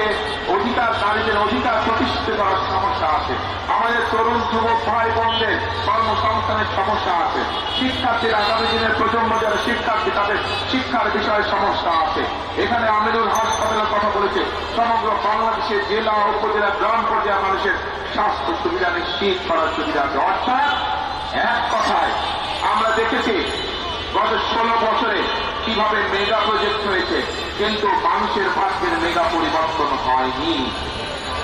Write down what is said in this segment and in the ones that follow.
নারীদেরকে অধিকার নারীদের অধিকার প্রতিষ্ঠিত করার সমস্যা আছে। আমাদের তরুণ, যুবক, ভাই, বোনদের কর্মসংস্থানের সমস্যা আছে। শিক্ষার্থীর আগামী দিনের প্রজন্ম যারা শিক্ষার্থী, তাদের শিক্ষার বিষয়ে সমস্যা আছে। এখানে আমিরুল হাসপাতালের কথা বলেছে, সমগ্র বাংলাদেশের জেলা উপজেলা গ্রাম পর্যায়ে মানুষের স্বাস্থ্য সুবিধা নিশ্চিত করার সুবিধা আছে। অর্থাৎ এক কথায় আমরা দেখেছি, গত ষোলো বছরে কীভাবে মেগা প্রজেক্ট হয়েছে কিন্তু মানুষের ভাগ্যের মেগা পরিবর্তন হয়নি।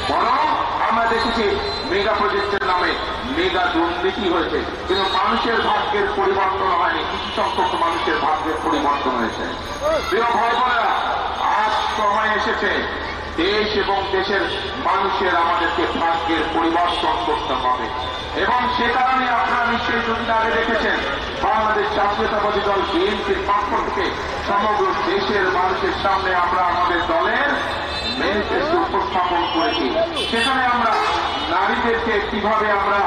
বরং আমরা দেখেছি মেগা প্রজেক্টের নামে মেগা দুর্নীতি হয়েছে। কিন্তু মানুষের ভাগ্যের পরিবর্তন হয়নি। কিছু সংখ্যক মানুষের ভাগ্যের পরিবর্তন হয়েছে। আজ সময় এসেছে। দেশ এবং দেশের মানুষের আমাদেরকে ভাগ্যের পরিবর্তন করতে হবে। এবং সে কারণে আপনারা নিশ্চয়ই যদি আগে দেখেছেন। বাংলাদেশ জাতীয়তাবাদী দল বিএনপির পক্ষ থেকে সমগ্র দেশের মানুষের সামনে আমরা আমাদের দলের ম্যানিফেস্টো উপস্থাপন করেছি। সেখানে আমরা নারীদেরকে কীভাবে আমরা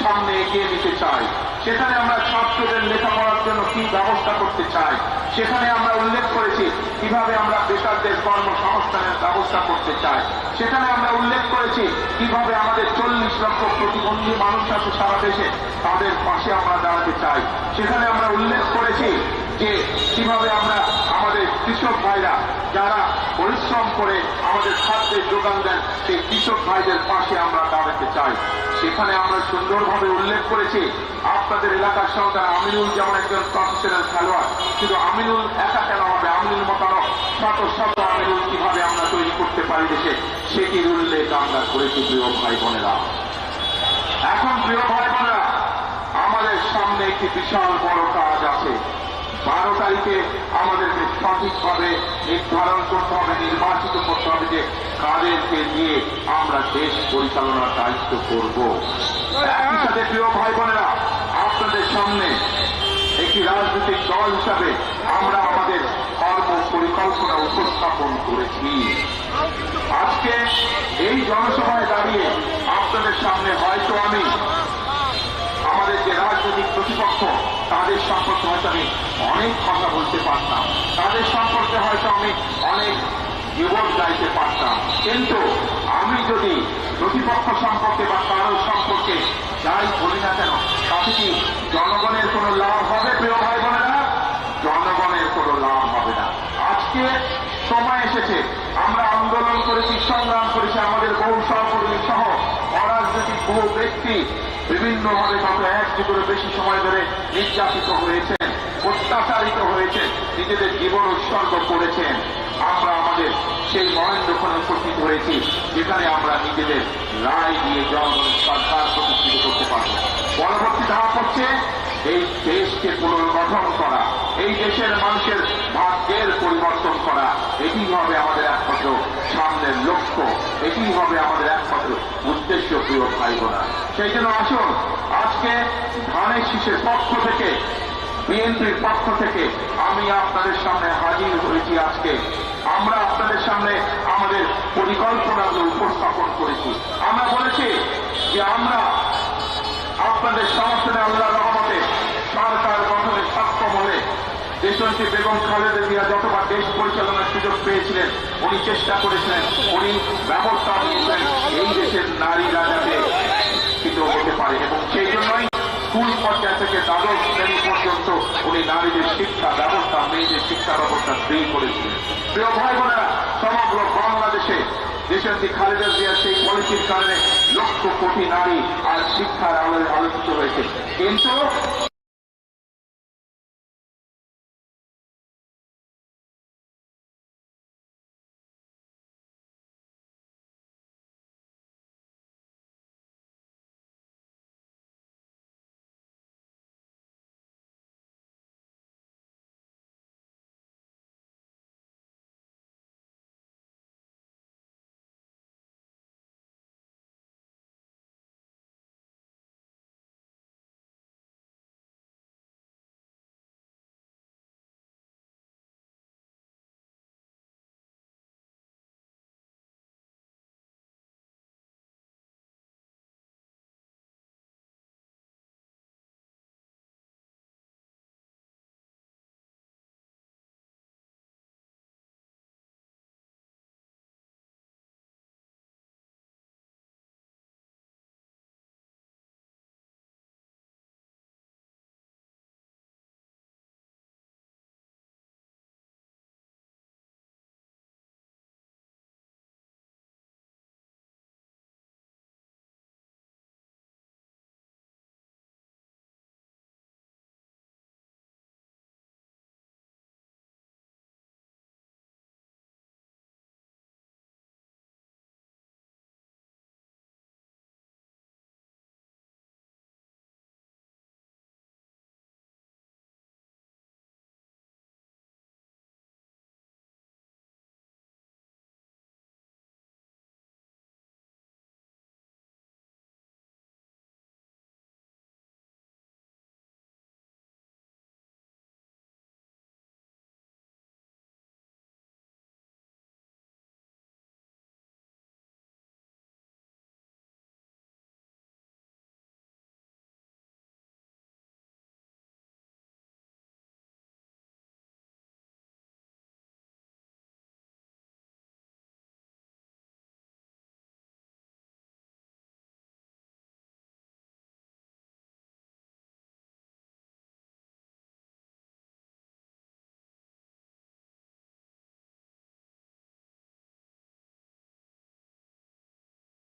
সামনে এগিয়ে নিতে চাই? সেখানে আমরা ছাত্রদের লেখাপড়ার জন্য কি ব্যবস্থা করতে চাই, সেখানে আমরা উল্লেখ করেছি কীভাবে আমরা বেকারদের কর্মসংস্থানের ব্যবস্থা করতে চাই। সেখানে আমরা উল্লেখ করেছি কীভাবে আমাদের চল্লিশ লক্ষ প্রতিবন্ধী মানুষ আছে সারা দেশে, তাদের পাশে আমরা দাঁড়াতে চাই। সেখানে আমরা উল্লেখ করেছি যে কীভাবে আমরা আমাদের কৃষক ভাইরা যারা পরিশ্রম করে আমাদের খাদ্যের যোগান দেন, সেই কৃষক ভাইদের পাশে আমরা দাঁড়াতে চাই। সেখানে আমরা সুন্দরভাবে উল্লেখ করেছি, আপনাদের এলাকার সন্তান আমিনুল যেমন একজন প্রফেশনাল খেলোয়াড়, শুধু আমিনুল একা কেন হবে? আমিনুল মোতারক শত শত আমিনুল কীভাবে আমরা তৈরি করতে পারি দেশে, সেটির উল্লেখ আমরা করেছি প্রিয় ভাই বোনেরা। এখন প্রিয় ভাই বোনেরা, আমাদের সামনে একটি বিশাল বড় কাজ আছে। বারো তারিখে আমাদেরকে সঠিকভাবে নির্ধারণ করতে হবে, নির্বাচিত করতে হবে যে কাদেরকে নিয়ে আমরা দেশ পরিচালনার দায়িত্ব করব। একই সাথে প্রিয় ভাই বোনেরা আপনাদের সামনে একটি রাজনৈতিক দল হিসাবে আমরা আমাদের কর্ম পরিকল্পনা উপস্থাপন করেছি। আজকে এই জনসভায় দাঁড়িয়ে আপনাদের সামনে হয়তো আমি আমাদের যে রাজনৈতিক প্রতিপক্ষ, তাদের সম্পর্কে হয়তো আমি অনেক কথা বলতে পারতাম। তাদের সম্পর্কে হয়তো আমি অনেক বিবর গাইতে পারতাম। কিন্তু আমি যদি প্রতিপক্ষ সম্পর্কে বা কারোর সম্পর্কে যাই বলি না কেন, তাতে কি জনগণের কোনো লাভ হবে, প্রিয় ভাই বোনেরা? জনগণের কোনো লাভ হবে না। আজকে সময় এসেছে, আমরা আন্দোলন করেছি, সংগ্রাম করেছি আমাদের বহু সহকর্মী সহ অরাজনৈতিক বহু ব্যক্তি বিভিন্নভাবে গত এক যুগের বেশি সময় ধরে নির্যাতিত হয়েছেন, অত্যাচারিত হয়েছেন, নিজেদের জীবন উৎসর্গ করেছেন। আমরা আমাদের সেই মহেন্দ্র মহেন্দ্রক্ষণে উপস্থিত হয়েছি, যেখানে আমরা নিজেদের রায় দিয়ে জনগণের সরকার প্রতিষ্ঠিত করতে পারব। পরবর্তী ধারা হচ্ছে এই দেশকে পুনর্গঠন করা। এই দেশের মানুষের ভাগ্যের পরিবর্তন করা এটি হবে আমাদের একমাত্র সামনের লক্ষ্য এটি হবে আমাদের একমাত্র উদ্দেশ্য, প্রিয় ভাই বোনা সেই জন্য আসুন, আজকে ধানের শীষের পক্ষ থেকে, বিএনপির পক্ষ থেকে আমি আপনাদের সামনে হাজির হয়েছি আজকে। আমরা আপনাদের সামনে আমাদের পরিকল্পনাগুলো উপস্থাপন করেছি, আমরা বলেছি যে আমরা আপনাদের সমর্থনে আল্লাহ রহমতে সরকার গঠনে সক্ষম হলে দেশনেত্রী বেগম খালেদা জিয়া যতবার দেশ পরিচালনার সুযোগ পেয়েছিলেন, উনি চেষ্টা করেছিলেন, উনি ব্যবস্থা নিয়েছেন এই দেশের নারীরা যাতে শিক্ষিত হতে পারে এবং সেই জন্যই স্কুল পর্যায় থেকে দ্বাদশ শ্রেণি পর্যন্ত উনি নারীদের শিক্ষা ব্যবস্থা, মেয়েদের শিক্ষা ব্যবস্থা ফ্রি করেছিলেন। প্রিয় ভাই বোনেরা সমগ্র বাংলাদেশে দেশনেত্রী খালেদা জিয়ার সেই পলিসির কারণে লক্ষ কোটি নারী আর শিক্ষার আলোয় আলোচিত হয়েছে। কিন্তু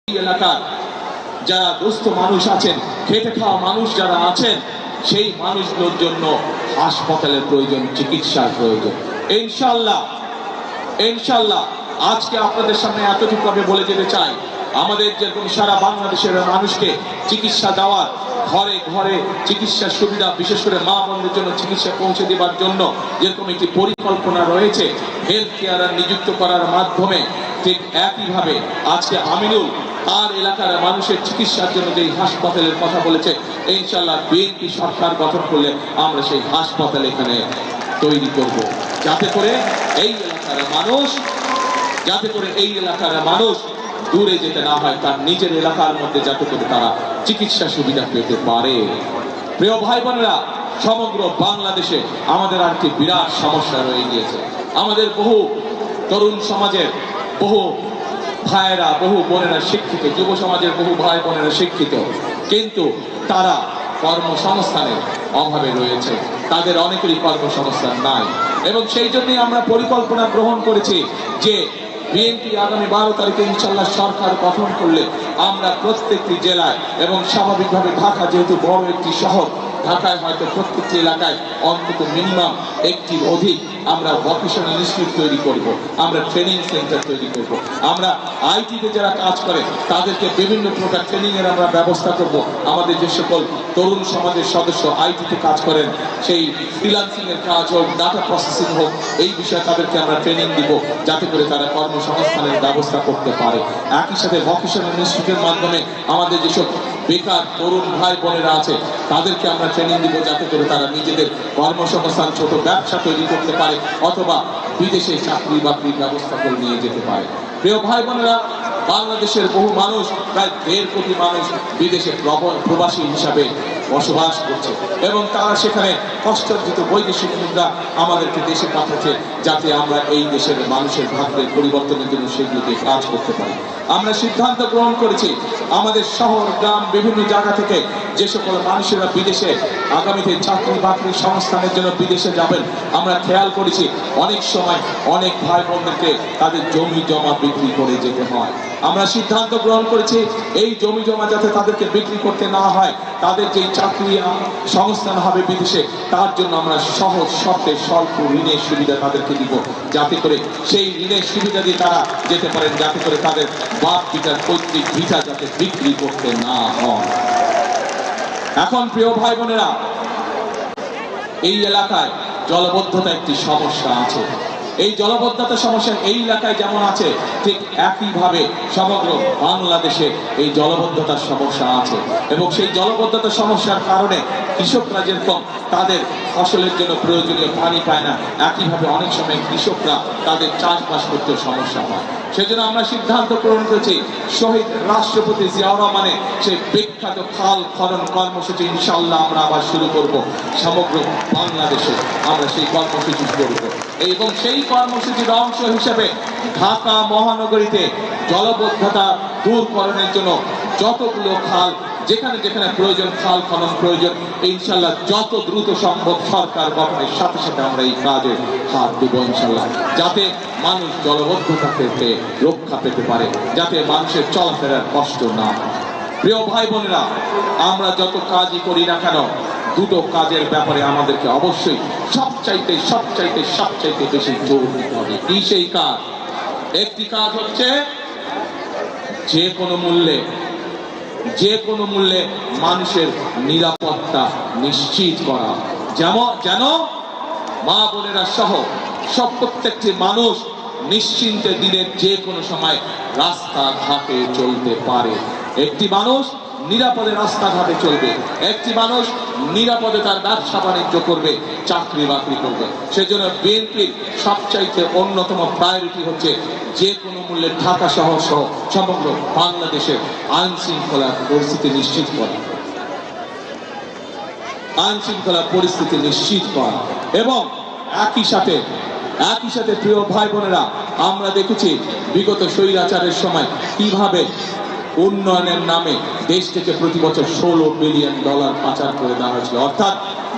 এলাকার যারা দুস্থ মানুষ আছেন, খেটে খাওয়া মানুষ যারা আছেন, সেই মানুষগুলোর জন্য হাসপাতালের প্রয়োজন, চিকিৎসার প্রয়োজন। ইনশাল্লাহ ইনশাল্লাহ আজকে আপনাদের সামনে এতটুকু আমি বলে যেতে চাই, আমাদের যেরকম সারা বাংলাদেশের মানুষকে চিকিৎসা দেওয়ার, ঘরে ঘরে চিকিৎসার সুবিধা, বিশেষ করে মা বোনদের জন্য চিকিৎসা পৌঁছে দেওয়ার জন্য যেরকম একটি পরিকল্পনা রয়েছে হেলথ কেয়ার নিযুক্ত করার মাধ্যমে ঠিক একইভাবে আজকে আমিনুল তার এলাকার মানুষের চিকিৎসার জন্য যে হাসপাতালের কথা বলেছে ইনশাল্লাহ বিএনপি সরকার গঠন করলে আমরা সেই হাসপাতাল এখানে তৈরি করব। যাতে করে এই এলাকার মানুষ, যাতে করে এই এলাকার মানুষ দূরে যেতে না হয়, তার নিজের এলাকার মধ্যে যাতে করে তারা চিকিৎসা সুবিধা পেতে পারে। প্রিয় ভাই বোনেরা সমগ্র বাংলাদেশে আমাদের আর একটি বিরাট সমস্যা রয়ে গিয়েছে। আমাদের বহু তরুণ সমাজের বহু ভাইয়েরা, বহু বোনেরা শিক্ষিত, যুব সমাজের বহু ভাই বোনেরা শিক্ষিত। কিন্তু তারা কর্মসংস্থানের অভাবে রয়েছে। তাদের অনেকেরই কর্মসংস্থান নাই। এবং সেই জন্যই আমরা পরিকল্পনা গ্রহণ করেছি যে বিএনপি আগামী বারো তারিখে ইনশাল্লাহ সরকার গঠন করলে আমরা প্রত্যেকটি জেলায় এবং স্বাভাবিকভাবে ঢাকা যেহেতু বড় একটি শহর ঢাকায় হয়তো প্রত্যেকটি এলাকায় অন্তত মিনিমাম একটি অধিক আমরা ভকেশনাল ইনস্টিটিউট তৈরি করব, আমরা ট্রেনিং সেন্টার তৈরি করব। আমরা আইটিতে যারা কাজ করে, তাদেরকে বিভিন্ন প্রকার ট্রেনিং এর আমরা ব্যবস্থা করব। আমাদের যে সকল তরুণ সমাজের সদস্য আইটিতে কাজ করেন, সেই ফ্রিলান্সিং এর কাজ হোক ডাটা প্রসেসিং হোক, এই বিষয়ে তাদেরকে আমরা ট্রেনিং দিব, যাতে করে তারা কর্মসংস্থানের ব্যবস্থা করতে পারে। একই সাথে ভকেশনাল ইনস্টিটিউটের মাধ্যমে আমাদের যেসব বেকার তরুণ ভাই বোনেরা আছে, তাদেরকে আমরা ট্রেনিং দিব যাতে করে তারা নিজেদের কর্মসংস্থান, ছোট ব্যবসা তৈরি করতে পারে অথবা বিদেশে চাকরি বাকরির ব্যবস্থা করে নিয়ে যেতে পারে। প্রিয় ভাই বোনেরা বাংলাদেশের বহু মানুষ, প্রায় দেড় কোটি মানুষ বিদেশে প্রবাসী হিসাবে বসবাস করছে এবং তারা সেখানে কষ্টার্জিত বৈদেশিক মুদ্রা আমাদেরকে দেশে পাঠাচ্ছে যাতে আমরা এই দেশের মানুষের ভাগ্যের পরিবর্তনের জন্য সেগুলোকে কাজ করতে পারি। আমরা সিদ্ধান্ত গ্রহণ করেছি, আমাদের শহর, গ্রাম, বিভিন্ন জায়গা থেকে যে সকল মানুষেরা বিদেশে আগামীতে চাকরি বাকরি সংস্থানের জন্য বিদেশে যাবেন, আমরা খেয়াল করেছি অনেক সময় অনেক ভাই বোনদেরকে তাদের জমি জমা বিক্রি করে যেতে হয়। আমরা সিদ্ধান্ত গ্রহণ করেছি, এই জমি জমা যাতে তাদেরকে বিক্রি করতে না হয় তাদের যেই চাকরি সংস্থান হবে বিদেশে, তার জন্য আমরা সহজ শর্তে স্বল্প ঋণের সুবিধা তাদেরকে দিব। যাতে করে সেই ঋণের সুবিধা দিয়ে তারা যেতে পারেন, যাতে করে তাদের বাপ পিতার পৈতৃক ভিটা যাতে বিক্রি করতে না হয়। এখন প্রিয় ভাই বোনেরা, এই এলাকায় জলবদ্ধতা একটি সমস্যা আছে। এই জলবদ্ধতা সমস্যা এই এলাকায় যেমন আছে, ঠিক একইভাবে সমগ্র বাংলাদেশে এই জলবদ্ধতার সমস্যা আছে। এবং সেই জলবদ্ধতা সমস্যার কারণে কৃষকরা যেরকম তাদের ফসলের জন্য প্রয়োজনীয় পানি পায় না। একইভাবে অনেক সময় কৃষকরা তাদের চাষবাস করতে সমস্যা হয়। সেজন্য আমরা সিদ্ধান্ত গ্রহণ করেছি, শহীদ রাষ্ট্রপতি জিয়াউর রহমানের সেই বিখ্যাত খাল খনন কর্মসূচি ইনশাল্লাহ আমরা আবার শুরু করব। সমগ্র বাংলাদেশে আমরা সেই কর্মসূচি করব এবং সেই কর্মসূচির অংশ হিসেবে ঢাকা মহানগরীতে জলবদ্ধতা দূরকরণের জন্য যতগুলো খাল যেখানে যেখানে প্রয়োজন, খাল খনন প্রয়োজন, ইনশাল্লাহ যত দ্রুত সম্ভব সরকার গঠনের সাথে সাথে আমরা এই কাজে হাত দেবো, ইনশাল্লাহ। যাতে মানুষ জলবদ্ধতা পেতে, রক্ষা পেতে পারে, যাতে মানুষের চলাফেরার কষ্ট না হয়। প্রিয় ভাই বোনেরা, আমরা যত কাজই করি না কেন, দুটো কাজের ব্যাপারে আমাদেরকে অবশ্যই সবচাইতে সবচাইতে সবচাইতে বেশি জোর দিতে হবে। কি সেই কাজ? একটি কাজ হচ্ছে যে কোনো মূল্যে যে কোনো মূল্যে মানুষের নিরাপত্তা নিশ্চিত করা। যেমন যেন মা বোনেরা সহ সব প্রত্যেকটি মানুষ নিশ্চিন্তে দিনের যে কোনো সময় রাস্তাঘাটে চলতে পারে। একটি মানুষ নিরাপদে রাস্তাঘাটে চলবে। একটি মানুষ নিরাপদে তার ব্যবসা বাণিজ্য করবে, চাকরি বাকরি করবে। সেজন্য বিএনপির সবচাইতে অন্যতম প্রায়োরিটি হচ্ছে যে কোনো মূল্যে ঢাকা শহর সহ সমগ্র বাংলাদেশের আইন শৃঙ্খলার পরিস্থিতি নিশ্চিত করা। আইন শৃঙ্খলা পরিস্থিতি নিশ্চিত করা। এবং একই সাথে একই সাথে প্রিয় ভাই বোনেরা, আমরা দেখেছি বিগত স্বৈরাচারের সময় কীভাবে উন্নয়নের নামে দেশ থেকে প্রতি বছর ষোলো বিলিয়ন ডলার পাচার করে দেওয়া হয়েছিল। অর্থাৎ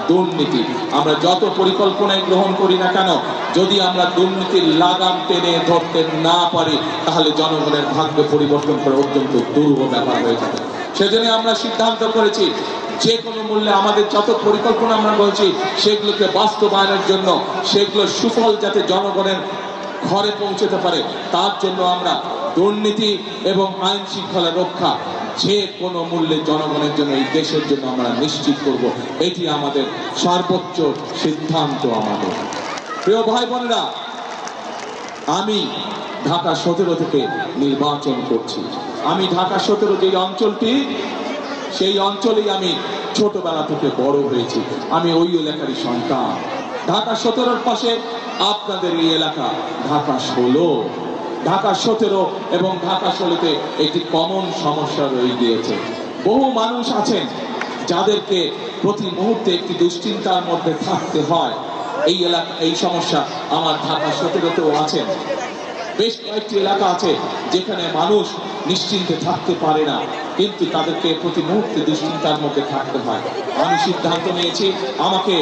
দুর্নীতি। আমরা যত পরিকল্পনায় গ্রহণ করি না কেন, যদি আমরা দুর্নীতির লাগাম টেনে ধরতে না পারি, তাহলে জনগণের ভাগ্য পরিবর্তন করে অত্যন্ত দুর্ব ব্যাপার হয়ে যাবে। সেজন্য আমরা সিদ্ধান্ত করেছি, যে কোনো মূল্যে আমাদের যত পরিকল্পনা আমরা করেছি সেগুলোকে বাস্তবায়নের জন্য, সেগুলো সুফল যাতে জনগণের ঘরে পৌঁছতে পারে, তার জন্য আমরা দুর্নীতি এবং আইন শৃঙ্খলা রক্ষা যে কোনো মূল্যে জনগণের জন্য, এই দেশের জন্য আমরা নিশ্চিত করব। এটি আমাদের সর্বোচ্চ সিদ্ধান্ত আমাদের। প্রিয় ভাই বোনেরা, আমি ঢাকা সতেরো থেকে নির্বাচন করছি। আমি ঢাকা সতেরো যে অঞ্চলটি, সেই অঞ্চলেই আমি ছোটবেলা থেকে বড় হয়েছি। আমি ওই এলাকারই সন্তান। ঢাকা সতেরোর পাশে আপনাদের এই এলাকা, ঢাকা ষোলো। ঢাকা সতেরো এবং ঢাকা ষোলোতে একটি কমন সমস্যা রয়ে গিয়েছে। বহু মানুষ আছেন যাদেরকে প্রতি মুহূর্তে একটি দুশ্চিন্তার মধ্যে থাকতে হয়। এই এলাকা, এই সমস্যা আমার ঢাকা সতেরোতেও আছেন বেশ কয়েকটি এলাকা আছে যেখানে মানুষ নিশ্চিন্তে থাকতে পারে না। কিন্তু তাদেরকে প্রতি মুহূর্তে দুশ্চিন্তার মধ্যে থাকতে হয়। আমি সিদ্ধান্ত নিয়েছি, আমাকে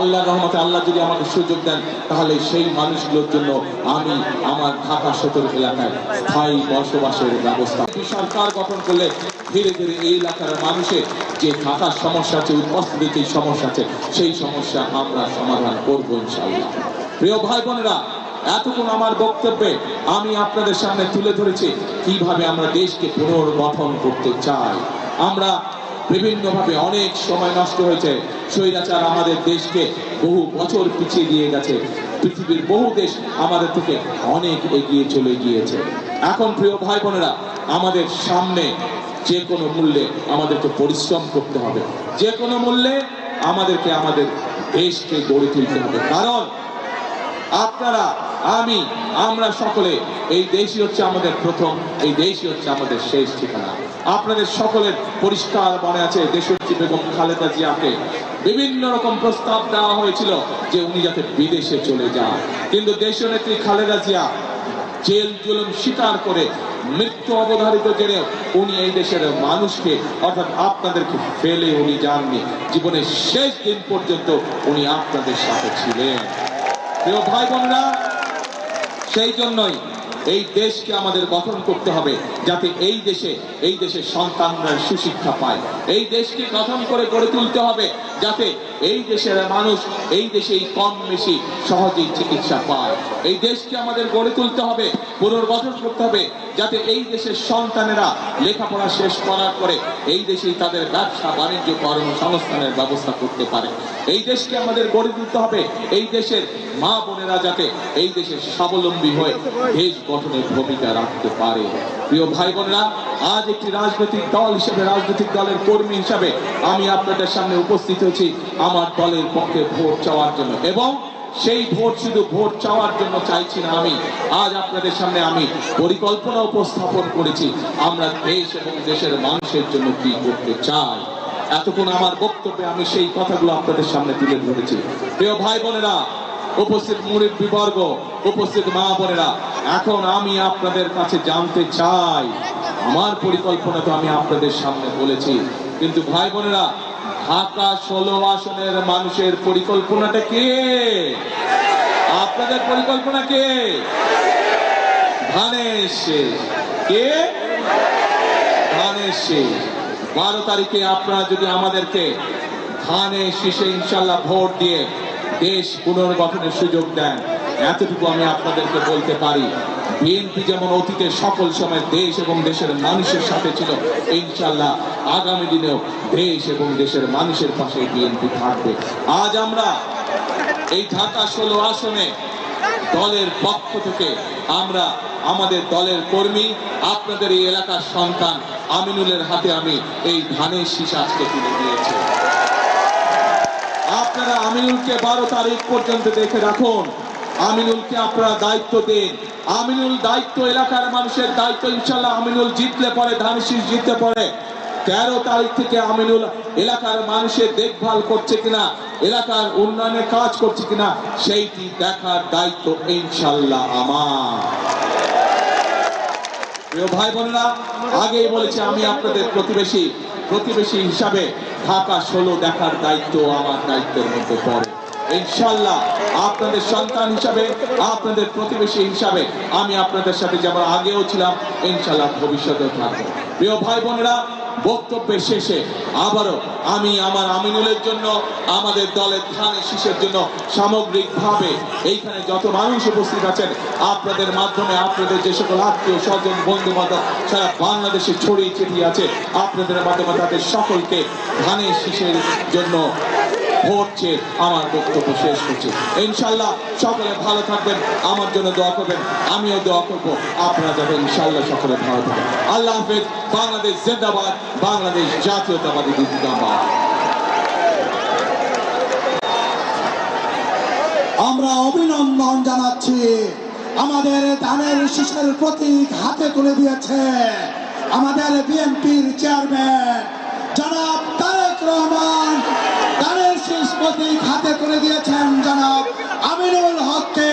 আল্লাহ রহমতে আল্লাহ যদি আমাকে সুযোগ দেন, তাহলে সেই মানুষগুলোর জন্য আমি আমার ঢাকা সদর এলাকায় স্থায়ী বসবাসের ব্যবস্থা। সরকার গঠন করলে ধীরে ধীরে এই এলাকার মানুষের যে থাকার সমস্যা আছে, উপস্থিতির সমস্যা আছে, সেই সমস্যা আমরা সমাধান করব ইনশাআল্লাহ। প্রিয় ভাই বোনেরা এতক্ষণ আমার বক্তব্যে আমি আপনাদের সামনে তুলে ধরেছি কীভাবে আমরা দেশকে পুনর্গঠন করতে চাই। আমরা বিভিন্নভাবে অনেক সময় নষ্ট হয়েছে। স্বৈরাচার আমাদের দেশকে বহু বছর পিছিয়ে দিয়ে গেছে। পৃথিবীর বহু দেশ আমাদের থেকে অনেক এগিয়ে চলে গিয়েছে। এখন প্রিয় ভাই বোনেরা আমাদের সামনে যে কোনো মূল্যে আমাদেরকে পরিশ্রম করতে হবে। যে কোনো মূল্যে আমাদেরকে আমাদের দেশকে গড়ে তুলতে হবে। কারণ আপনারা আমি, আমরা সকলে, এই দেশই হচ্ছে আমাদের প্রথম, এই দেশই হচ্ছে আমাদের শেষ ঠিকানা। আপনাদের সকলের পরিষ্কার মনে আছে দেশত্রী বেগম খালেদা জিয়াকে বিভিন্ন রকম প্রস্তাব দেওয়া হয়েছিল যে উনি যাতে বিদেশে চলে যান। কিন্তু দেশনেত্রী খালেদা জিয়া জেল জুলুম স্বীকার করে মৃত্যু অবধারিত জেনে উনি এই দেশের মানুষকে, অর্থাৎ আপনাদেরকে ফেলে উনি যাননি। জীবনের শেষ দিন পর্যন্ত উনি আপনাদের সাথে ছিলেন। প্রিয় ভাই বোনেরা সেই জন্যই এই দেশকে আমাদের গঠন করতে হবে, যাতে এই দেশে, এই দেশের সন্তানরা সুশিক্ষা পায়। এই দেশকে গঠন করে গড়ে তুলতে হবে, যাতে এই দেশের মানুষ এই দেশেই কম বেশি সহজেই চিকিৎসা পায়। এই দেশকে আমাদের গড়ে তুলতে হবে, পুনর্গঠন করতে হবে, যাতে এই দেশের সন্তানেরা লেখাপড়া শেষ করার পরে এই দেশেই তাদের ব্যবসা, বাণিজ্য কর্মসংস্থানের ব্যবস্থা করতে পারে। এই দেশকে আমাদের গড়ে তুলতে হবে, এই দেশের মা বোনেরা যাতে এই দেশের স্বাবলম্বী হয়ে দেশ গঠনের ভূমিকা রাখতে পারে। প্রিয় ভাই বোনেরা আজ একটি রাজনৈতিক দল হিসেবে, রাজনৈতিক দলের কর্মী হিসাবে আমি আপনাদের সামনে উপস্থিত হয়েছি আমার দলের পক্ষে ভোট চাওয়ার জন্য। এবং সেই ভোট শুধু ভোট চাওয়ার জন্য চাইছি না আমি, আজ আপনাদের সামনে আমি পরিকল্পনা উপস্থাপন করেছি, আমরা দেশ এবং দেশের মানুষের জন্য কি করতে চাই। এতক্ষণ আমার বক্তব্যে আমি সেই কথাগুলো আপনাদের সামনে তুলে ধরেছি। প্রিয় ভাই বোনেরা উপস্থিত মুরিদ বিবর্গ, উপস্থিত মা বোনেরা, এখন আমি আপনাদের কাছে জানতে চাই। আমার পরিকল্পনা তো আমি আপনাদের সামনে বলেছি। কিন্তু ভাই বোনেরা, ঢাকা ষোলো আসনের মানুষের পরিকল্পনাটা কে? আপনাদের পরিকল্পনা কে? ধানের শেষ কে? ধানের শেষ বারো তারিখে আপনারা যদি আমাদেরকে ধানের শীষে ইনশাল্লাহ ভোট দিয়ে দেশ পুনর্গঠনের সুযোগ দেন। এতটুকু আমি আপনাদেরকে বলতে পারি। বিএনপি যেমন অতীতে সকল সময় দেশ এবং দেশের মানুষের সাথে ছিল ইনশাল্লাহ আগামী দিনেও দেশ এবং দেশের মানুষের পাশে বিএনপি থাকবে। আজ আমরা এই ঢাকা ষোলো আসনে দলের পক্ষ থেকে আমরা আমাদের দলের কর্মী, আপনাদের এই এলাকার সন্তান আমিনুলের হাতে আমি এই ধানের শীষ আজকে তুলে দিয়েছি। আপনারা আমিনুলকে বারো তারিখ পর্যন্ত দেখে রাখুন। আমিনুলকে আপনারা দায়িত্ব দিন। আমিনুল দায়িত্ব এলাকার মানুষের দায়িত্ব ইনশাল্লাহ আমিনুল জিতলে পরে ধান শীষ জিতলে পরে। তেরো তারিখ থেকে আমিনুল এলাকার মানুষের দেখভাল করছে কিনা, এলাকার উন্নয়নের কাজ করছে কিনা, সেইটি দেখার দায়িত্ব ইনশাল্লাহ আমার। প্রিয় ভাই বোনেরা, আগেই বলেছি আমি আপনাদের প্রতিবেশী প্রতিবেশী হিসাবে ঢাকা ষোলো দেখার দায়িত্ব আমার দায়িত্বের মধ্যে পড়ে। ইনশাল্লাহ আপনাদের সন্তান হিসাবে, আপনাদের প্রতিবেশী হিসাবে আমি আপনাদের সাথে যেমন আগেও ছিলাম, ইনশাল্লাহ ভবিষ্যতেও থাকব। প্রিয় ভাই বোনেরা বক্তব্যের শেষে আবারও আমি আমার আমিনুলের জন্য, আমাদের দলের ধানে শীষের জন্য সামগ্রিকভাবে এইখানে যত মানুষ উপস্থিত আছেন, আপনাদের মাধ্যমে আপনাদের যে সকল আত্মীয় স্বজন বন্ধু বান্ধব সারা বাংলাদেশে ছড়িয়ে ছিটিয়ে আছে, আপনাদের মাধ্যমে তাদের সকলকে ধানের শীষের জন্য চেয়ে আমার বক্তব্য শেষ করছি। ইনশাল্লাহ সকলে ভালো থাকবেন, আমার জন্য দোয়া করবেন, আমিও দোয়া করব। আপনারা যাতে ইনশাল্লাহ সকলে ভালো থাকবেন। আল্লাহ হাফেজ, বাংলাদেশ জিন্দাবাদ, বাংলাদেশ জাতীয়তাবাদী জিন্দাবাদ। আমরা অভিনন্দন জানাচ্ছি। আমাদের ধানের শীষের প্রতীক হাতে তুলে দিয়েছে আমাদের বিএনপির চেয়ারম্যান জনাব তারেক রহমান। প্রতীক খাতে করে দিয়েছেন জনাব আমিনুল হককে।